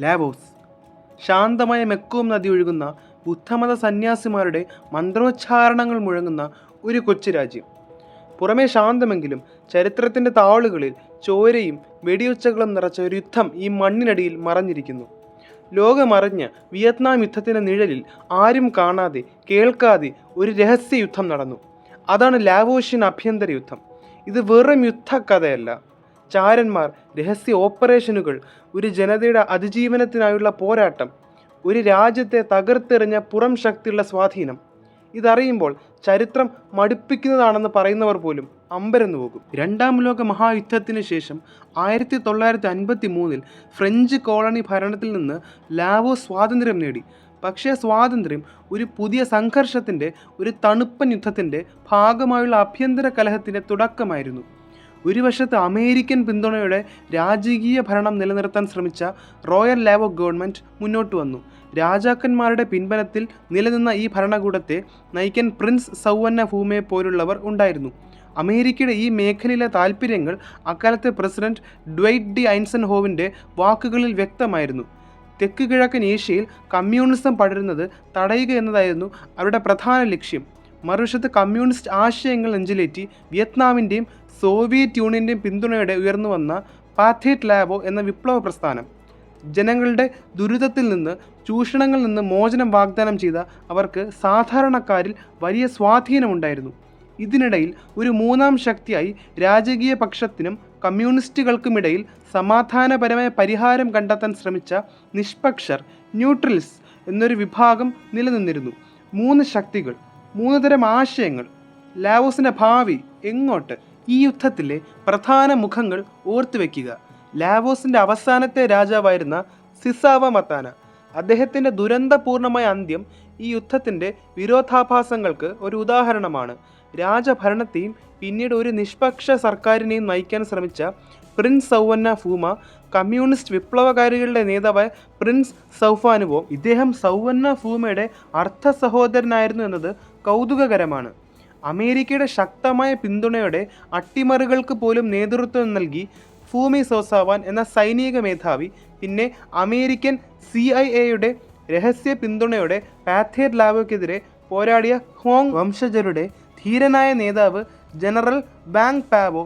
Laos. ശാന്തമായ മെക്കോം നദി ഒഴുകുന്ന ബുദ്ധമത സന്യാസിമാരുടെ മന്ത്രോച്ചാരണങ്ങൾ മുഴങ്ങുന്ന ഒരു കൊച്ചു രാജ്യം. പുറമേ ശാന്തമെങ്കിലും ചരിത്രത്തിന്റെ താളുകളിൽ ചോരയും വെടിയൊച്ചകളും നിറച്ച ഒരു യുദ്ധം ഈ മണ്ണിനടിയിൽ മറഞ്ഞിരിക്കുന്നു. ലോകമറിഞ്ഞ വിയറ്റ്നാം യുദ്ധത്തിന്റെ നിഴലിൽ ആരും കാണാതെ കേൾക്കാതെ ഒരു രഹസ്യ യുദ്ധം നടന്നു. അതാണ് ലാവോഷ്യൻ ആഭ്യന്തര യുദ്ധം. ഇത് വെറും യുദ്ധക്കഥയല്ല. ചാരന്മാർ രഹസ്യ ഓപ്പറേഷനുകൾ ഒരു ജനതയുടെ അതിജീവനത്തിനായുള്ള പോരാട്ടം ഒരു രാജ്യത്തെ തകർത്തെറിഞ്ഞ പുറം ശക്തിയുള്ള സ്വാധീനം. ഇതറിയുമ്പോൾ ചരിത്രം മടുപ്പിക്കുന്നതാണെന്ന് പറയുന്നവർ പോലും അമ്പരന്നു പോകും. രണ്ടാം ലോക മഹായുദ്ധത്തിന് ശേഷം ആയിരത്തി തൊള്ളായിരത്തി അൻപത്തി മൂന്നിൽ ഫ്രഞ്ച് കോളനി ഭരണത്തിൽ നിന്ന് ലാവോ സ്വാതന്ത്ര്യം നേടി. പക്ഷേ സ്വാതന്ത്ര്യം ഒരു പുതിയ സംഘർഷത്തിന്റെ ഒരു തണുപ്പൻ യുദ്ധത്തിന്റെ ഭാഗമായുള്ള ആഭ്യന്തര കലഹത്തിന്റെ തുടക്കമായിരുന്നു. ഒരു വശത്ത് അമേരിക്കൻ പിന്തുണയോടെ രാജകീയ ഭരണം നിലനിർത്താൻ ശ്രമിച്ച റോയൽ ലാവോ ഗവൺമെന്റ് മുന്നോട്ട് വന്നു. രാജാക്കന്മാരുടെ പിൻബലത്തിൽ നിലനിന്ന ഈ ഭരണകൂടത്തെ നയിക്കാൻ പ്രിൻസ് സൗവന്ന ഭൂമെ പോലുള്ളവർ ഉണ്ടായിരുന്നു. അമേരിക്കയുടെ ഈ മേഖലയിലെ താൽപ്പര്യങ്ങൾ അക്കാലത്തെ പ്രസിഡന്റ് ഡ്വൈറ്റ് ഡി ഐൻസൺ ഹോവിന്റെ വാക്കുകളിൽ വ്യക്തമായിരുന്നു. തെക്ക് കിഴക്കൻ ഏഷ്യയിൽ കമ്മ്യൂണിസം പടരുന്നത് തടയുക എന്നതായിരുന്നു അവരുടെ പ്രധാന ലക്ഷ്യം. മറുവശത്ത് കമ്മ്യൂണിസ്റ്റ് ആശയങ്ങൾ നെഞ്ചിലേറ്റി വിയറ്റ്നാമിന്റെയും സോവിയറ്റ് യൂണിയന്റെയും പിന്തുണയോടെ ഉയർന്നു വന്ന പാഥേറ്റ് ലാബോ എന്ന വിപ്ലവ പ്രസ്ഥാനം. ജനങ്ങളുടെ ദുരിതത്തിൽ നിന്ന് ചൂഷണങ്ങളിൽ നിന്ന് മോചനം വാഗ്ദാനം ചെയ്ത അവർക്ക് സാധാരണക്കാരിൽ വലിയ സ്വാധീനമുണ്ടായിരുന്നു. ഇതിനിടയിൽ ഒരു മൂന്നാം ശക്തിയായി രാജകീയ പക്ഷത്തിനും കമ്മ്യൂണിസ്റ്റുകൾക്കുമിടയിൽ സമാധാനപരമായ പരിഹാരം കണ്ടെത്താൻ ശ്രമിച്ച നിഷ്പക്ഷർ ന്യൂട്രൽസ് എന്നൊരു വിഭാഗം നിലനിന്നിരുന്നു. മൂന്ന് ശക്തികൾ മൂന്ന് തരം ആശയങ്ങൾ. ലാവോസിന്റെ ഭാവി എങ്ങോട്ട്? ഈ യുദ്ധത്തിലെ പ്രധാന മുഖങ്ങൾ ഓർത്തുവെക്കുക ലാവോസിന്റെ അവസാനത്തെ രാജാവായിരുന്ന സിസാവ മത്താന. അദ്ദേഹത്തിന്റെ ദുരന്തപൂർണമായ അന്ത്യം ഈ യുദ്ധത്തിന്റെ വിരോധാഭാസങ്ങൾക്ക് ഒരു ഉദാഹരണമാണ്. രാജഭരണത്തെയും പിന്നീട് ഒരു നിഷ്പക്ഷ സർക്കാരിനെയും നയിക്കാൻ ശ്രമിച്ച പ്രിൻസ് സൗവന്ന ഫൂമ കമ്മ്യൂണിസ്റ്റ് വിപ്ലവകാരികളുടെ നേതാവായ പ്രിൻസ് സൗഫാനുവോ ഇദ്ദേഹം സൗവന്ന ഫൂമയുടെ അർത്ഥ സഹോദരനായിരുന്നു എന്നത് കൗതുകകരമാണ്. അമേരിക്കയുടെ ശക്തമായ പിന്തുണയോടെ അട്ടിമറികൾക്ക് പോലും നേതൃത്വം നൽകി ഫൂമി സോസാവാൻ എന്ന സൈനിക മേധാവി പിന്നെ അമേരിക്കൻ സി ഐ എയുടെ രഹസ്യ പിന്തുണയോടെ പാഥേർ ലാവോക്കെതിരെ പോരാടിയ ഹോങ് വംശജരുടെ ധീരനായ നേതാവ് ജനറൽ ബാങ് പാവോ.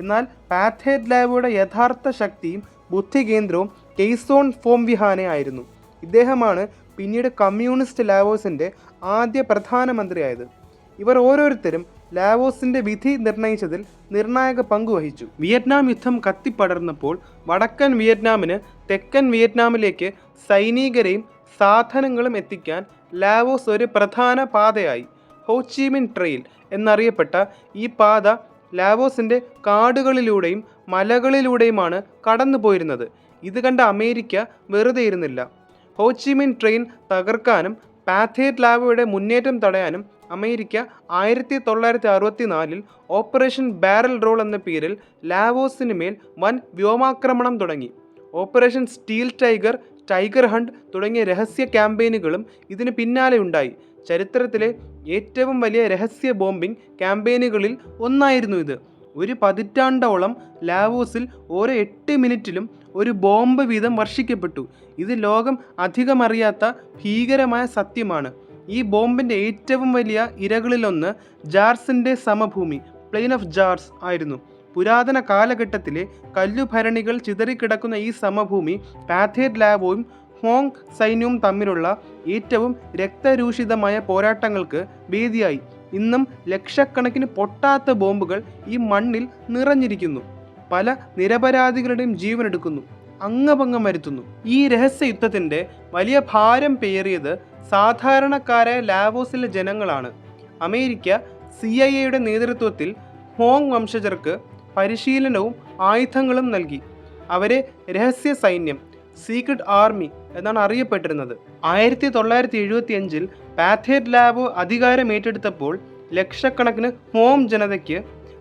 എന്നാൽ പാഥേറ്റ് ലാവോയുടെ യഥാർത്ഥ ശക്തിയും ബുദ്ധികേന്ദ്രവും കെയ്സോൺ ഫോംവിഹാനെ ആയിരുന്നു. ഇദ്ദേഹമാണ് പിന്നീട് കമ്മ്യൂണിസ്റ്റ് ലാവോസിന്റെ ആദ്യ പ്രധാനമന്ത്രിയായത്. ഇവർ ഓരോരുത്തരും ലാവോസിന്റെ വിധി നിർണയിച്ചതിൽ നിർണായക പങ്കുവഹിച്ചു വിയറ്റ്നാം യുദ്ധം കത്തിപ്പടർന്നപ്പോൾ വടക്കൻ വിയറ്റ്നാമിന് തെക്കൻ വിയറ്റ്നാമിലേക്ക് സൈനികരെയും സാധനങ്ങളും എത്തിക്കാൻ ലാവോസ് ഒരു പ്രധാന പാതയായി. ഹോച്ചിമിൻ ട്രെയിൽ എന്നറിയപ്പെട്ട ഈ പാത ലാവോസിന്റെ കാടുകളിലൂടെയും മലകളിലൂടെയുമാണ് കടന്നുപോയിരുന്നത്. ഇത് കണ്ട അമേരിക്ക വെറുതെ ഇരുന്നില്ല ഹോച്ചിമിൻ ട്രെയിൻ തകർക്കാനും പാഥേറ്റ് ലാവയുടെ മുന്നേറ്റം തടയാനും അമേരിക്ക ആയിരത്തി തൊള്ളായിരത്തി അറുപത്തി നാലിൽ ഓപ്പറേഷൻ ബാരൽ റോൾ എന്ന പേരിൽ ലാവോസിന് മേൽ വൻ വ്യോമാക്രമണം തുടങ്ങി. Operation steel tiger tiger hunt തുടങ്ങിയ രഹസ്യ ക്യാമ്പയിനുകളും ഇതിന് പിന്നാലെ ഉണ്ടായി. ചരിത്രത്തിലെ ഏറ്റവും വലിയ രഹസ്യ ബോംബിംഗ് ക്യാമ്പയിനുകളിൽ ഒന്നായിരുന്നു ഇത്. ഒരു പതിറ്റാണ്ടോളം ലാവോസിൽ ഓരോ എട്ട് മിനിറ്റിലും ഒരു ബോംബ് വീതം വർഷിക്കപ്പെട്ടു. ഇത് ലോകം അധികമറിയാത്ത ഭീകരമായ സത്യമാണ്. ഈ ബോംബിന്റെ ഏറ്റവും വലിയ ഇരകളിലൊന്ന് ജാർസിന്റെ സമഭൂമി പ്ലെയിൻ ഓഫ് ജാർസ് ആയിരുന്നു. പുരാതന കാലഘട്ടത്തിലെ കല്ലുഭരണികൾ ചിതറിക്കിടക്കുന്ന ഈ സമഭൂമി പാഥേറ്റ് ലാവോയും ഹോങ് സൈന്യവും തമ്മിലുള്ള ഏറ്റവും രക്തരൂഷിതമായ പോരാട്ടങ്ങൾക്ക് വേദിയായി. ഇന്നും ലക്ഷക്കണക്കിന് പൊട്ടാത്ത ബോംബുകൾ ഈ മണ്ണിൽ നിറഞ്ഞിരിക്കുന്നു. പല നിരപരാധികളുടെയും ജീവനെടുക്കുന്നു അംഗഭംഗം വരുത്തുന്നു. ഈ രഹസ്യ യുദ്ധത്തിന്റെ വലിയ ഭാരം പേറിയത് സാധാരണക്കാരായ ലാവോസിലെ ജനങ്ങളാണ്. അമേരിക്ക സി ഐ എയുടെ നേതൃത്വത്തിൽ ഹോങ് വംശജർക്ക് പരിശീലനവും ആയുധങ്ങളും നൽകി. അവരെ രഹസ്യ സൈന്യം സീക്രട്ട് ആർമി എന്നാണ് അറിയപ്പെട്ടിരുന്നത്. ആയിരത്തി തൊള്ളായിരത്തി എഴുപത്തി അഞ്ചിൽ പാഥേറ്റ് ലാബ് അധികാരം ഏറ്റെടുത്തപ്പോൾ ലക്ഷക്കണക്കിന് ഹോം ജനതയ്ക്ക്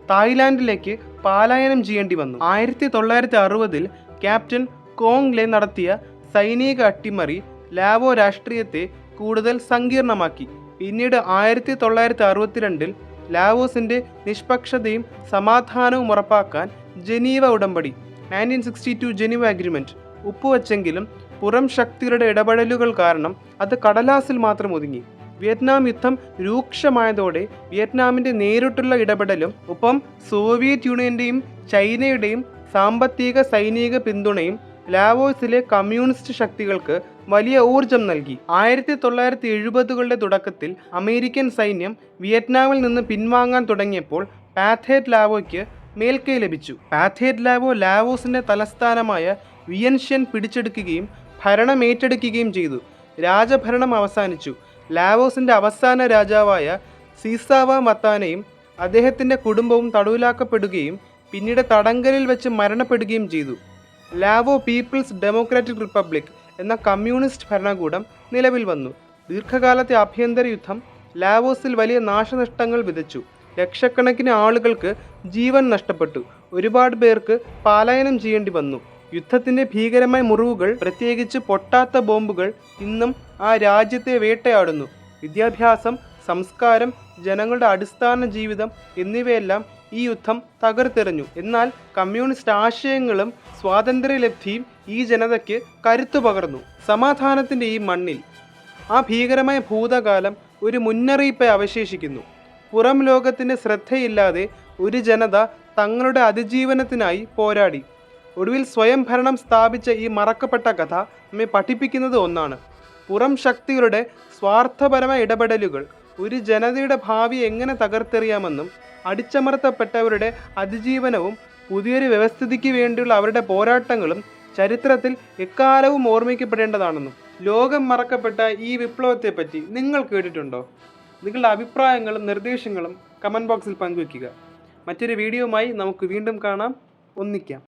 തായ്ലാൻഡിലേക്ക് പാലായനം ചെയ്യേണ്ടി വന്നു. ആയിരത്തി തൊള്ളായിരത്തി അറുപതിൽ ക്യാപ്റ്റൻ കോങ് ലെ നടത്തിയ സൈനിക അട്ടിമറി ലാവോ രാഷ്ട്രീയത്തെ കൂടുതൽ സങ്കീർണമാക്കി. പിന്നീട് ആയിരത്തി തൊള്ളായിരത്തി അറുപത്തിരണ്ടിൽ ലാവോസിന്റെ നിഷ്പക്ഷതയും സമാധാനവും ഉറപ്പാക്കാൻ ജനീവ ഉടമ്പടി nineteen sixty two Geneva agreement ഒപ്പുവെച്ചെങ്കിലും പുറം ശക്തികളുടെ ഇടപെടലുകൾ കാരണം അത് കടലാസിൽ മാത്രം ഒതുങ്ങി. വിയറ്റ്നാം യുദ്ധം രൂക്ഷമായതോടെ വിയറ്റ്നാമിന്റെ നേരിട്ടുള്ള ഇടപെടലും ഒപ്പം സോവിയറ്റ് യൂണിയന്റെയും ചൈനയുടെയും സാമ്പത്തിക സൈനിക പിന്തുണയും ലാവോസിലെ കമ്മ്യൂണിസ്റ്റ് ശക്തികൾക്ക് വലിയ ഊർജം നൽകി. ആയിരത്തി തൊള്ളായിരത്തി എഴുപതുകളുടെ തുടക്കത്തിൽ അമേരിക്കൻ സൈന്യം വിയറ്റ്നാമിൽ നിന്ന് പിൻവാങ്ങാൻ തുടങ്ങിയപ്പോൾ പാഥേറ്റ് ലാവോയ്ക്ക് മേൽക്കൈ ലഭിച്ചു. പാഥേറ്റ് ലാവോ ലാവോസിന്റെ തലസ്ഥാനമായ വിയൻഷ്യൻ പിടിച്ചെടുക്കുകയും ഭരണം ഏറ്റെടുക്കുകയും ചെയ്തു. രാജഭരണം അവസാനിച്ചു. ലാവോസിന്റെ അവസാന രാജാവായ സീസാവ മത്താനയും അദ്ദേഹത്തിന്റെ കുടുംബവും തടവിലാക്കപ്പെടുകയും പിന്നീട് തടങ്കലിൽ വെച്ച് മരണപ്പെടുകയും ചെയ്തു. ലാവോ പീപ്പിൾസ് ഡെമോക്രാറ്റിക് റിപ്പബ്ലിക് എന്ന കമ്മ്യൂണിസ്റ്റ് ഭരണകൂടം നിലവിൽ വന്നു. ദീർഘകാലത്തെ ആഭ്യന്തര യുദ്ധം ലാവോസിൽ വലിയ നാശനഷ്ടങ്ങൾ വിതച്ചു. ലക്ഷക്കണക്കിന് ആളുകൾക്ക് ജീവൻ നഷ്ടപ്പെട്ടു. ഒരുപാട് പേർക്ക് പലായനം ചെയ്യേണ്ടി വന്നു. യുദ്ധത്തിന്റെ ഭീകരമായ മുറിവുകൾ പ്രത്യേകിച്ച് പൊട്ടാത്ത ബോംബുകൾ ഇന്നും ആ രാജ്യത്തെ വേട്ടയാടുന്നു. വിദ്യാഭ്യാസം സംസ്കാരം ജനങ്ങളുടെ അടിസ്ഥാന ജീവിതം എന്നിവയെല്ലാം ഈ യുദ്ധം തകർത്തെറിഞ്ഞു. എന്നാൽ കമ്മ്യൂണിസ്റ്റ് ആശയങ്ങളും സ്വാതന്ത്ര്യലബ്ധിയും ഈ ജനതയ്ക്ക് കരുത്തു പകർന്നു. സമാധാനത്തിന്റെ ഈ മണ്ണിൽ ആ ഭീകരമായ ഭൂതകാലം ഒരു മുന്നറിയിപ്പ് അവശേഷിക്കുന്നു. പുറം ലോകത്തിന്റെ ശ്രദ്ധയില്ലാതെ ഒരു ജനത തങ്ങളുടെ അതിജീവനത്തിനായി പോരാടി. ഒടുവിൽ സ്വയംഭരണം സ്ഥാപിച്ച ഈ മറക്കപ്പെട്ട കഥ നമ്മെ പഠിപ്പിക്കുന്നത് ഒന്നാണ്. പുറം ശക്തികളുടെ സ്വാർത്ഥപരമായ ഇടപെടലുകൾ ഒരു ജനതയുടെ ഭാവി എങ്ങനെ തകർത്തെറിയാമെന്നും അടിച്ചമർത്തപ്പെട്ടവരുടെ അതിജീവനവും പുതിയൊരു വ്യവസ്ഥിതിക്ക് വേണ്ടിയുള്ള അവരുടെ പോരാട്ടങ്ങളും ചരിത്രത്തിൽ എക്കാലവും ഓർമ്മിക്കപ്പെടേണ്ടതാണെന്നും ലോകം മറക്കപ്പെട്ട ഈ വിപ്ലവത്തെപ്പറ്റി നിങ്ങൾ കേട്ടിട്ടുണ്ടോ? നിങ്ങളുടെ അഭിപ്രായങ്ങളും നിർദ്ദേശങ്ങളും കമന്റ് ബോക്സിൽ പങ്കുവയ്ക്കുക. മറ്റൊരു വീഡിയോയുമായി നമുക്ക് വീണ്ടും കാണാം. ഒന്നിക്കാം.